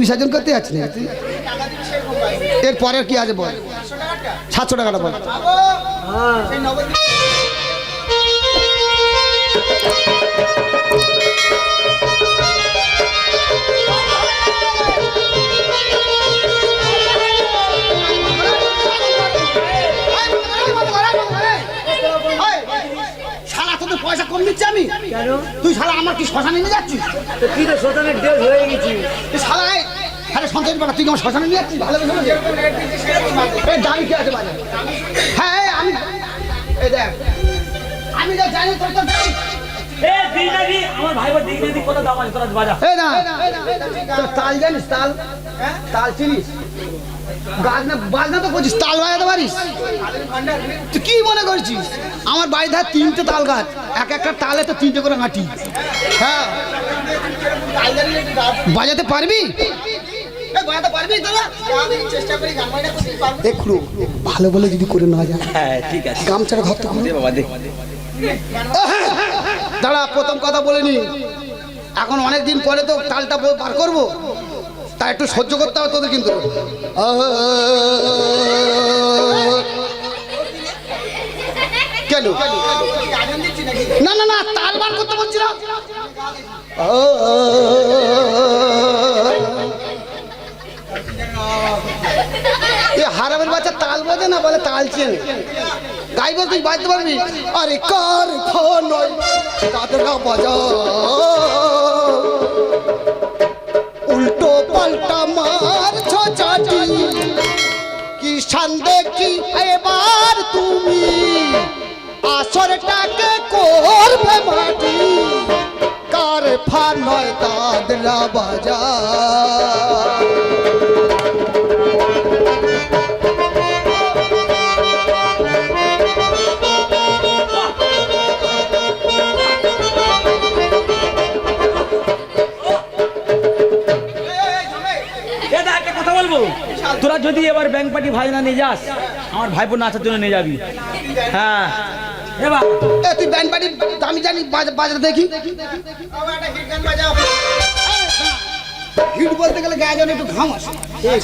বিসর্জন করতে যাচ্ছি না। তুই এরপরে কি আছে বল? সাতশো টাকাটা বল। শালা তোদের পয়সা কম দিচ্ছি আমি? তুই শালা আমার কি শ্মশানে নিয়ে যাচ্ছিস? তো শোষণের ডেট হয়ে গেছি তুই শালা এই, আরে সন্তোষ বাবা তুই কি আমার শ্মশানে নিয়ে যাচ্ছিস? ভালো দামি কি আছে বাজারে? হ্যাঁ আমি এই দেখ। আমি যা জানি তোর তো জানি তাল জানিস তাল? তাল চিনিস? গাছ না বাজ না তো করছিস তাল বাজাতে পারিস? তুই কি মনে করছিস? আমার বাড়ি ধার তিনটে তাল গাছ এক একটা তালে তো তিনটে করে মাটি। হ্যাঁ। বাজাতে পারবি? একটু ভালো বলে যদি করে না যায় হ্যাঁ ঠিক আছে। গামছাটা দে বাবা দে। দাঁড়া প্রথম কথা বলে নি। এখন অনেক দিন পরে তো তালটা বার করব। তা একটু সহ্য করতে হবে তোদের কিন্তু। কেন? না না না তাল বার করতে পারছি না। এ হারামের বাচ্চা তাল বোঝে না বলে তাল চেনে? গাইব তুই, বাজতে পারবি? আরে কার নয়? তাদের না বাজা। উল্টো পাল্টা মার চাটি কি সান্দে কি এবার তুমি। আসরটাকে করবে মাটি। কার ফার নয় দাদরা বাজা। যদি এবার ব্যাংক পার্টি ভাই না নিয়ে যাস আমার ভাইপো নাচার জন্য নিয়ে যাবি। হ্যাঁ। এবার। তুই ব্যান্ড পার্টি আমি জানি বাজা- বাজাতে দেখি। হিট বলতে গেলে গায়ে যেন একটু ঘাম আসে। হ্যাঁ,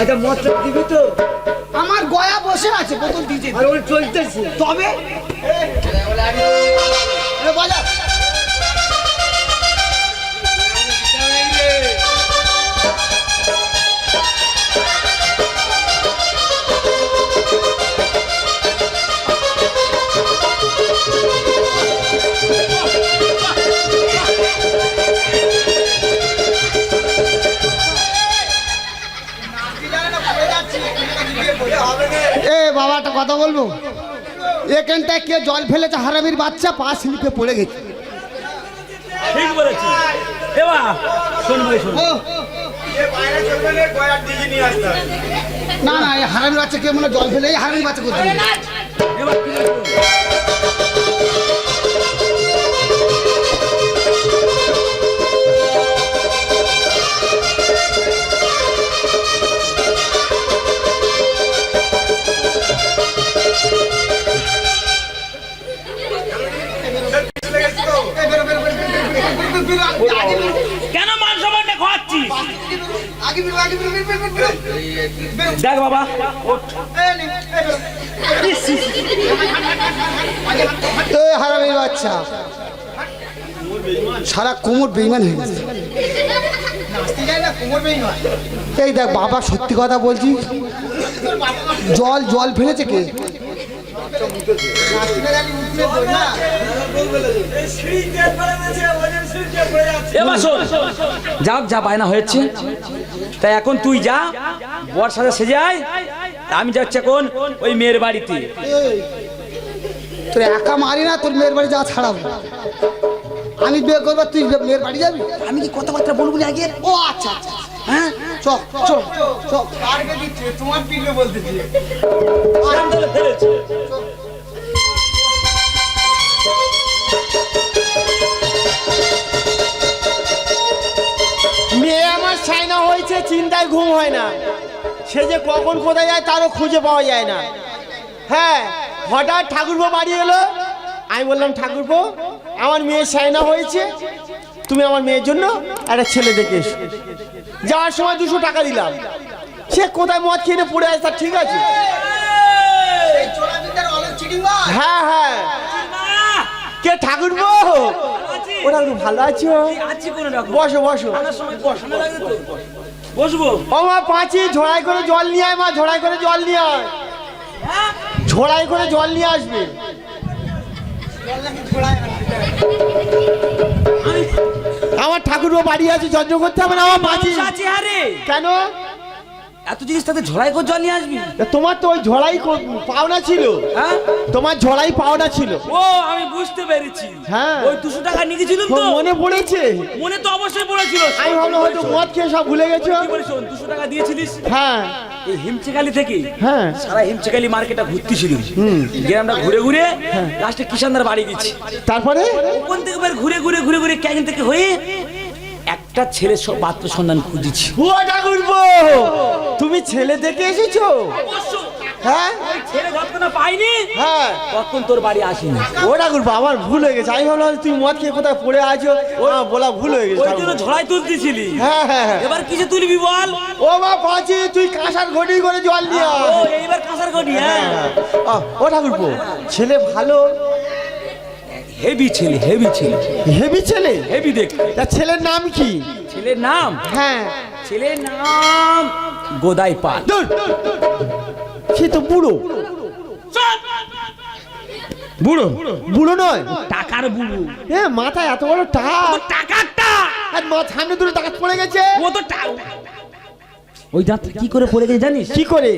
আচ্ছা মদটা দিবি তো? আমার গয়া বসে আছে বোতল দিয়েছে চলতেছে। তবে? এ কথা বলব? এখানটায় কে জল ফেলেছে হারামির বাচ্চা পা স্লিপে পড়ে গেছে। ঠিক বলেছি এবার শোন ভাই শোন। ও। না না এই হারামির বাচ্চা কে মনে জল ফেলে এই হারামির বাচ্চা করতে বেইমান হয়ে গেছে। এই দেখ বাবা সত্যি কথা বলছি। জল জল ফেলেছে কে? যাক যা বায়না হয়েছে। তাই এখন তুই যা বর সাথে সেজে আয়। আমি যাচ্ছি এখন ওই মেয়ের বাড়িতে। তোর একা মারি না তোর মেয়ের বাড়ি যা ছাড়াবো। আমি বিয়ে করব তুই মেয়ের বাড়ি যাবি? আমি কি কথাবার্তা বলব না আগে? ও আচ্ছা আচ্ছা হ্যাঁ? চ চ চ মেয়ে আমার সাইনা হয়েছে চিন্তায় ঘুম হয় না। সে যে কখন কোথায় যায় তারও খুঁজে পাওয়া যায় না। হ্যাঁ হঠাৎ ঠাকুরপো বাড়ি এলো। আমি বললাম ঠাকুরপো আমার মেয়ে সাইনা হয়েছে, তুমি আমার মেয়ের জন্য একটা ছেলে দেখে এসো। যাওয়ার সময় দুশো টাকা দিলাম। সে কোথায় মদ খেয়ে পড়ে আছে তার ঠিক আছে। হ্যাঁ হ্যাঁ। কে ঠাকুর ওরা ভালো আছো? বসো বসো। বসবো ও মা পাঁচি ঝোড়াই করে জল নিয়ে আয় মা ঝোড়াই করে জল নিয়ে আয়। ঝোড়াই করে জল নিয়ে আসবে। আমার ঠাকুরও বাড়ি আছে যজ্ঞ করতে হবে না আমার মাঝি কেন? এত জিনিস তাতে ঝড়াই করে জল নিয়ে আসবি? তোমার তো ওই ঝোড়াই পাওনা ছিল। হ্যাঁ? তোমার ঝোড়াই পাওনা ছিল। ও আমি বুঝতে পেরেছি। হ্যাঁ। ওই দুশো টাকা নিয়ে গেছিলাম তো মনে পড়েছে? মনে তো অবশ্যই পড়েছিল। আমি ভাবলাম হয়তো মদ খেয়ে সব ভুলে গেছো। দুশো টাকা দিয়েছিলিস? হ্যাঁ। এই হিমচেকালি থেকে হ্যাঁ। সারা হিমচেকালি মার্কেটটা ঘুরতেছিল গ্রামটা ঘুরে ঘুরে লাস্টে কিষানদার বাড়ি গেছি। তারপরে? ওখান থেকে ঘুরে ঘুরে ঘুরে ঘুরে ক্যানিং থেকে হয়ে একটা ছেলে পাত্র সন্ধান খুঁজেছি। ও ঠাকুর তুমি ছেলে দেখে এসেছ? হ্যাঁ? ছেলে যতক্ষণ পাইনি হ্যাঁ। তখন তোর বাড়ি আসেনি। ও ঠাকুর আমার ভুল হয়ে গেছে। আমি ভাবলাম তুই মদ খেয়ে কোথায় পড়ে আছো? আমার বলা ভুল হয়ে গেছে ওই জন্য ঝড়াই তুলতেছিলি হ্যাঁ হ্যাঁ হ্যাঁ। এবার কিছু তুলবি বল? ও মা পাঁচি তুই কাঁসার ঘটি করে জল নিয়ে আয়। ও এইবার কাঁসার করি হ্যাঁ। ও ঠাকুরপো ছেলে ভালো হেভি ছেলে হেভি ছেলে। হেভি ছেলে? হেভি দেখ তা ছেলের নাম কি? ছেলের নাম? হ্যাঁ। ছেলের নাম গোদাই পাল। সে তো বুড়ো। বুড়ো? বুড়ো নয়? টাকার বুড়ো। এ মাথায় এত বড় টাক। ও টাকাটা আর মা সামনে দূরে টাকা পড়ে গেছে। ও তো টা- ওই দাঁত কি করে পড়ে গেছে জানিস? কি করে?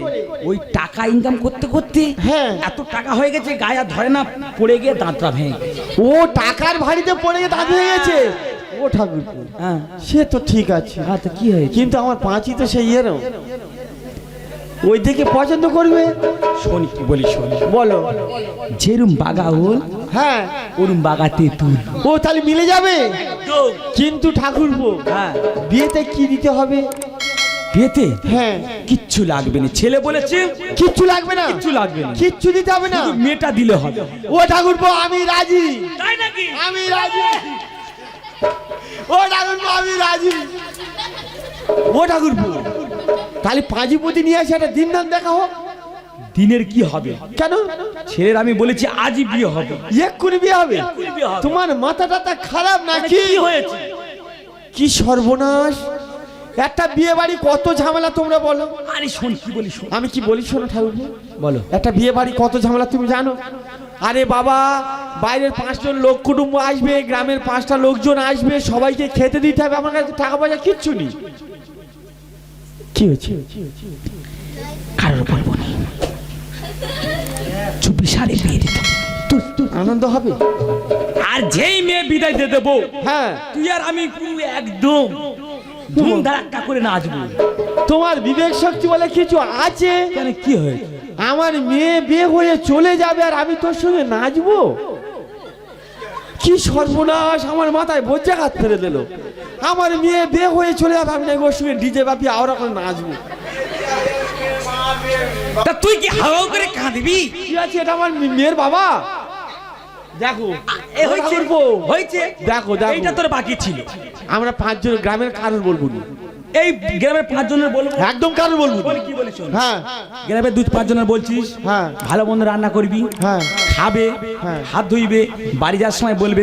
ওই টাকা ইনকাম করতে করতে হ্যাঁ। এত টাকা হয়ে গেছে গায়ে আর ধরে না পড়ে গিয়ে দাঁতটা ভেঙে গেছে। ও টাকার ভারিতে পড়ে গিয়ে দাঁত হয়ে গেছে? ও ঠাকুর হ্যাঁ। সে তো ঠিক আছে। হ্যাঁ তো কি হয়েছে? কিন্তু আমার পাঁচই তো সেই এরম ওই দিকে পছন্দ করবে? শোন কি বলি শোন। বলো। যেরম বাগা ওল হ্যাঁ। ওরম বাগা তেঁতুল ও তাহলে মিলে যাবে? কিন্তু ঠাকুর হ্যাঁ। বিয়েতে কি দিতে হবে? বিয়েতে হ্যাঁ। কিচ্ছু লাগবে না। ছেলে বলেছে কিচ্ছু লাগবে না। কিচ্ছু লাগবে না। কিচ্ছু দিতে হবে না। মেয়েটা দিলে হবে। ও ঠাকুর আমি রাজি। তাই নাকি? আমি রাজি। ও ঠাকুর আমি রাজি। ও ঠাকুর তাহলে পাঁজিপতি নিয়ে আসে একটা দিন নাম দেখা হোক। দিনের কি হবে? কেন? ছেলের আমি বলেছি আজই বিয়ে হবে। এক্ষুনি বিয়ে হবে? এক্ষুনি বিয়ে হবে। তোমার মাথা টাথা খারাপ নাকি? কি হয়েছে? কি সর্বনাশ? একটা বিয়ে বাড়ি কত ঝামেলা তোমরা বলো? আরে শোন কি বলি শোন? আমি কি বলি শোনো ঠাকুর বলো। একটা বিয়ে বাড়ি কত ঝামেলা তুমি জানো? আরে বাবা বাইরের পাঁচজন লোক কুটুম্ব আসবে গ্রামের পাঁচটা লোকজন আসবে সবাইকে খেতে দিতে হবে আমার কাছে টাকা পয়সা কিচ্ছু নেই। কি হয়েছে? কারোর বলব না। চব্বিশ সালে বিয়ে দিত তোর তোর আনন্দ হবে? আর যেই মেয়ে বিদায় দিয়ে দেবো হ্যাঁ। তুই আর আমি একদম। ধুম ধাক্কা করে নাচবো। তোমার বিবেক শক্তি বলে কিছু আছে? কেন কি হয়েছে? আমার মেয়ে বিয়ে হয়ে চলে যাবে আর আমি তোর সঙ্গে নাচবো? কি সর্বনাশ আমার মাথায় বজ্জাঘাত ফেলে দিল। আমার মেয়ে বিয়ে হয়ে চলে যাবে আমি ওর সঙ্গে ডিজে বাপি আওরা করে নাচবো। তা তুই কি হাওয়া করে কাঁদবি? কি আছে এটা আমার মেয়ের বাবা? দেখো এ হয়েছে। হয়েছে। দেখো দেখো। এইটা তোর বাকি ছিল। আমরা পাঁচজন গ্রামের কারোর বলব না। এই গ্রামের পাঁচ জনের বলব। একদম কারোর বলব কি বলিস হ্যাঁ। গ্রামের দুই পাঁচ জনের বলছিস হ্যাঁ। ভালো মন্দ রান্না করবি হ্যাঁ। খাবে হ্যাঁ। হাত ধুইবে বাড়ি যাওয়ার সময় বলবে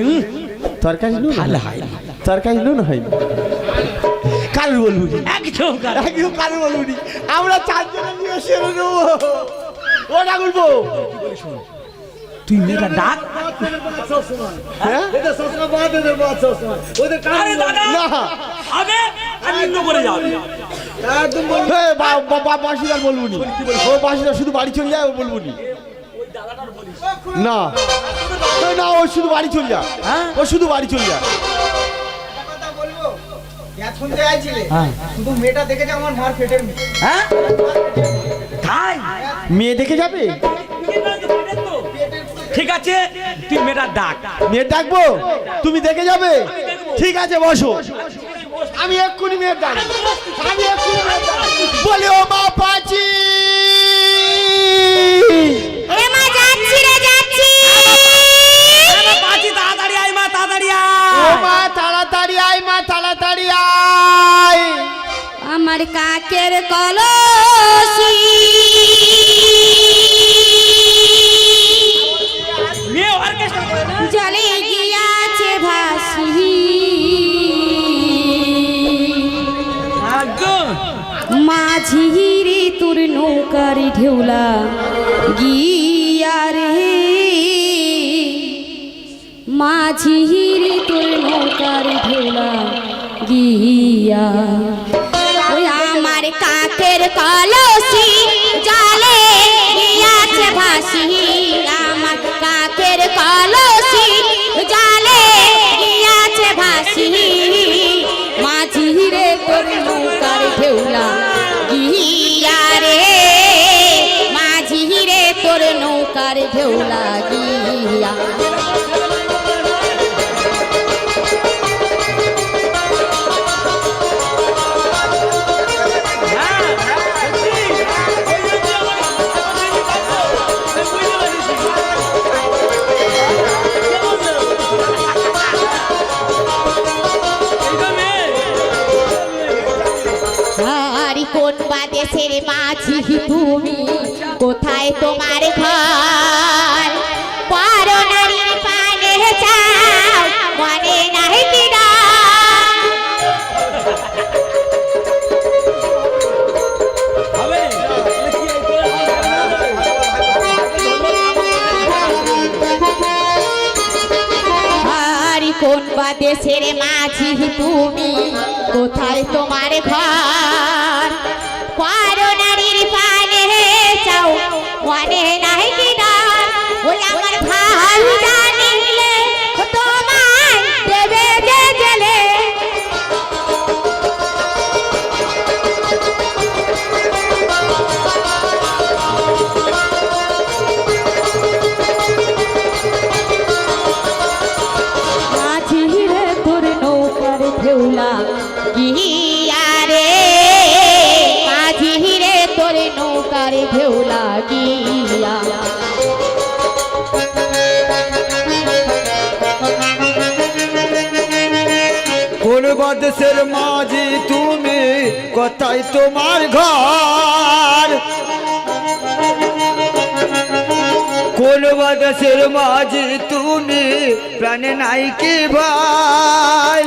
তরকারি নুন ভালো হয় তরকারি নুন হয় না কারোর বলব না। একদম কারণ- একদম কারোর বলব আমরা চারজনে মিলে সেরে নেব ও ঠাকুর বউ তুই মেয়েটা ডাক। হ্যাঁ? বাসিদার ও বাসিদার শুধু বাড়ি চলে যায় ও বলব নি। না এ, না ও শুধু বাড়ি চলে যা হ্যাঁ? ও শুধু বাড়ি চলে যা হ্যাঁ। হ্যাঁ? মেয়ে দেখে যাবে? ঠিক আছে? তুই মেয়েটা ডাক। মেয়ে ডাকবো? তুমি দেখে যাবে? ঠিক আছে, বসো। আমি এক্ষুনি মেয়ের ডাক। আমি এক্ষুনি বলে ও মা পাচি। আমার কাকের কলসি জলে ভাসি আমার কাকের কলসি তুমি কোথায় তোমার ঘর? কোন বাদেশের মাঝি তুমি কোথায় তোমার ঘর। কোন বাদেশের মাঝি তুমি প্রাণে নাই কি ভাই?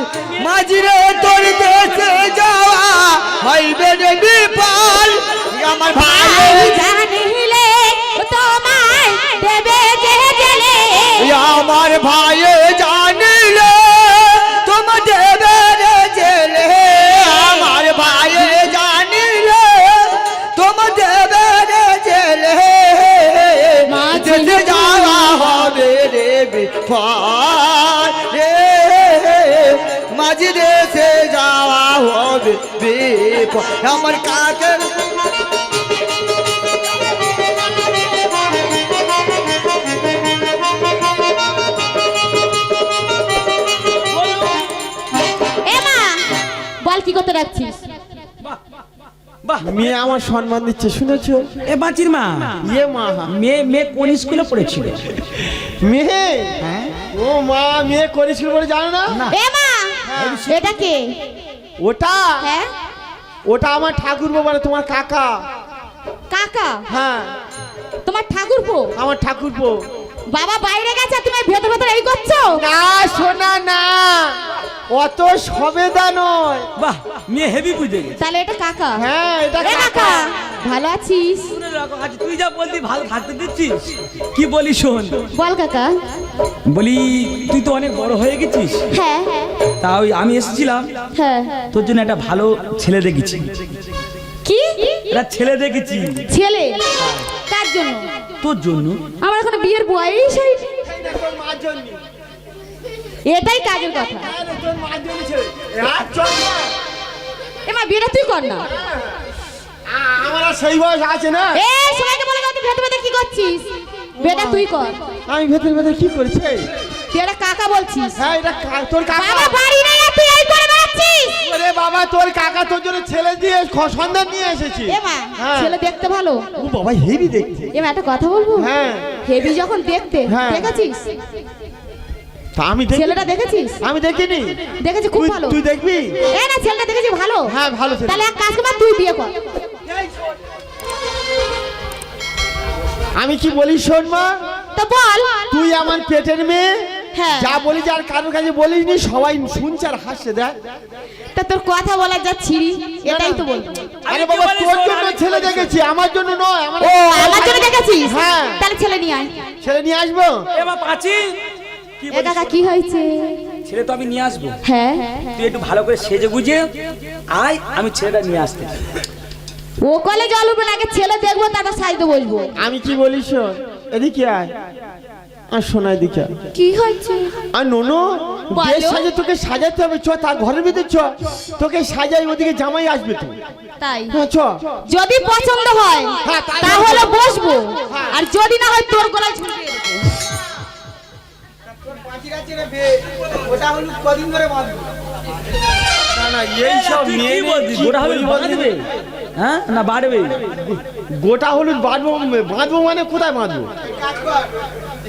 মাঝিরে তোর দেশে যাওয়া হইবে বিপাল আমার ভাই জানিলে তোমায় দেবে আমার ভাই বিফল রে মাঝি দেশে যাওয়া হবে আমার কাকের বল কি করতে রাখছিস বাহ মেয়ে আমার সম্মান দিচ্ছে শুনেছো? এ বাঁচির মা। ইয়ে মা। মেয়ে মেয়ে কোন স্কুলে পড়েছিল? মেয়ে? ও মা মেয়ে করেছিল বলে জানো না? এ মা এটা কে? ওটা? হ্যাঁ। ওটা আমার ঠাকুর বাবা তোমার কাকা। কাকা? হ্যাঁ। তোমার ঠাকুরপো? আমার ঠাকুরপো। বাবা বাইরে গেছে তুমি ভেতর ভেতর এই করছ? না সোনা না। অত সবেদা নয়। বাহ মেয়ে হেভি বুঝে গেছে। তাহলে এটা কাকা। হ্যাঁ এটা কাকা। ভালো আছিস? আজ তুই যা বলতি ভালো থাকতে দিচ্ছিস? কি বলি শোন? বল কাকা। বলি তুই তো অনেক বড় হয়ে গেছিস। হ্যাঁ তা ওই আমি এসেছিলাম। হ্যাঁ। তোর জন্য একটা ভালো ছেলে দেখেছি। কি? একটা ছেলে দেখেছি। ছেলে? কার জন্য? তোর জন্য। আমার এখন বিয়ের বয়স হয়নি তোর মার জন্য। এটাই কাজের কথা। এবার বিয়েটা তুই কর না। আমার সেই বয়স আছে না এ সবাইকে বলে দাও তুই ভেতর ভেতর কি করছিস? বিয়েটা তুই কর। আমি ভেতরে ভেতরে কি করছি? তুই একটা কাকা বলছিস। হ্যাঁ এটা তোর কাকা। বাবা বাড়ি নেই তুই এই করে বেড়াচ্ছিস। ওরে বাবা তোর কাকা তোর জন্য ছেলে দিয়ে সন্ধান নিয়ে এসেছি। এ মা হ্যাঁ। ছেলে দেখতে ভালো। ও বাবা হেভি দেখতে। এ মা একটা কথা বলব? হ্যাঁ। হেভি যখন দেখতে হ্যাঁ। দেখেছিস? আমি দেখি ছেলেটা দেখেছিস? আমি দেখিনি। দেখেছি খুব ভালো। তুই দেখবি? এ না ছেলেটা দেখেছি ভালো। হ্যাঁ ভালো ছেলে। তাহলে এক কাজ কর তুই বিয়ে কর। আমি কি বলি শোন মা তো বল। তুই আমার পেটের মেয়ে। হ্যাঁ। যা বলি আর কারোর কাছে বলিস নি সবাই শুনছে আর হাসছে দেখ। তা তোর কথা বলার যা ছিরি এটাই তো বল আরে বাবা তোর জন্য ছেলে দেখেছি আমার জন্য নয় আমার ও আমার জন্য দেখেছিস? হ্যাঁ। তাহলে ছেলে নিয়ে আয়। ছেলে নিয়ে আসব? এবার পাচ্ছি কি এ বলিস? কি হয়েছে? ছেলে তো আমি নিয়ে আসব। হ্যাঁ। তুই একটু ভালো করে সেজে গুজে আয় আমি ছেলেটা নিয়ে আসতে ও কলে জল উঠবে না আগে ছেলে দেখব তারপর সাইতে বসবো। আমি কি বলি শোন? এদিকে আয়। আর শোনা এদিকে। কি হয়েছে? আর নোনো। বেশ সাজে তোকে সাজাতে হবে চ তার ঘরের ভিতরে চ। তোকে সাজাই ওদিকে জামাই আসবে তো। তাই? হ্যাঁ চ। যদি পছন্দ হয় হ্যাঁ, তাহলে বসবো। হ্যাঁ। আর যদি না হয় তোর গলায় ঝুলিয়ে দেবো। ওটা হলুদ কদিন ধরে বাঁধবো না না এই সব বলছিস? গোটা হলুদ বাঁধবে? হ্যাঁ? না বাড়বে গোটা হলুদ বাঁধবো বাঁধবো মানে কোথায় বাঁধবো?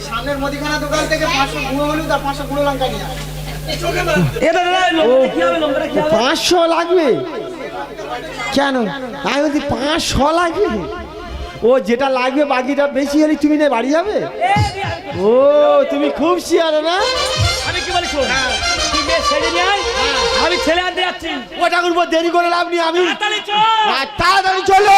সামনের মুদিখানা দোকান থেকে পাঁচশো গুঁড়ো হলুদ আর পাঁচশো গুঁড়ো লঙ্কা নিয়ে পাঁচশো লাগবে? কেন? আমি বলছি পাঁচশো লাগবে? ও যেটা লাগবে বাকিটা বেশি হলে তুমি না বাড়ি যাবে? ও তুমি খুব শিয়ার না? আমি কি বলি শোন তুই মেয়ে সেজে নিয়ে আয়? আমি ছেলে আনতে যাচ্ছি। ওটা করব দেরি করে লাভ নেই আমি তাড়াতাড়ি চল। আর তাড়াতাড়ি চলো।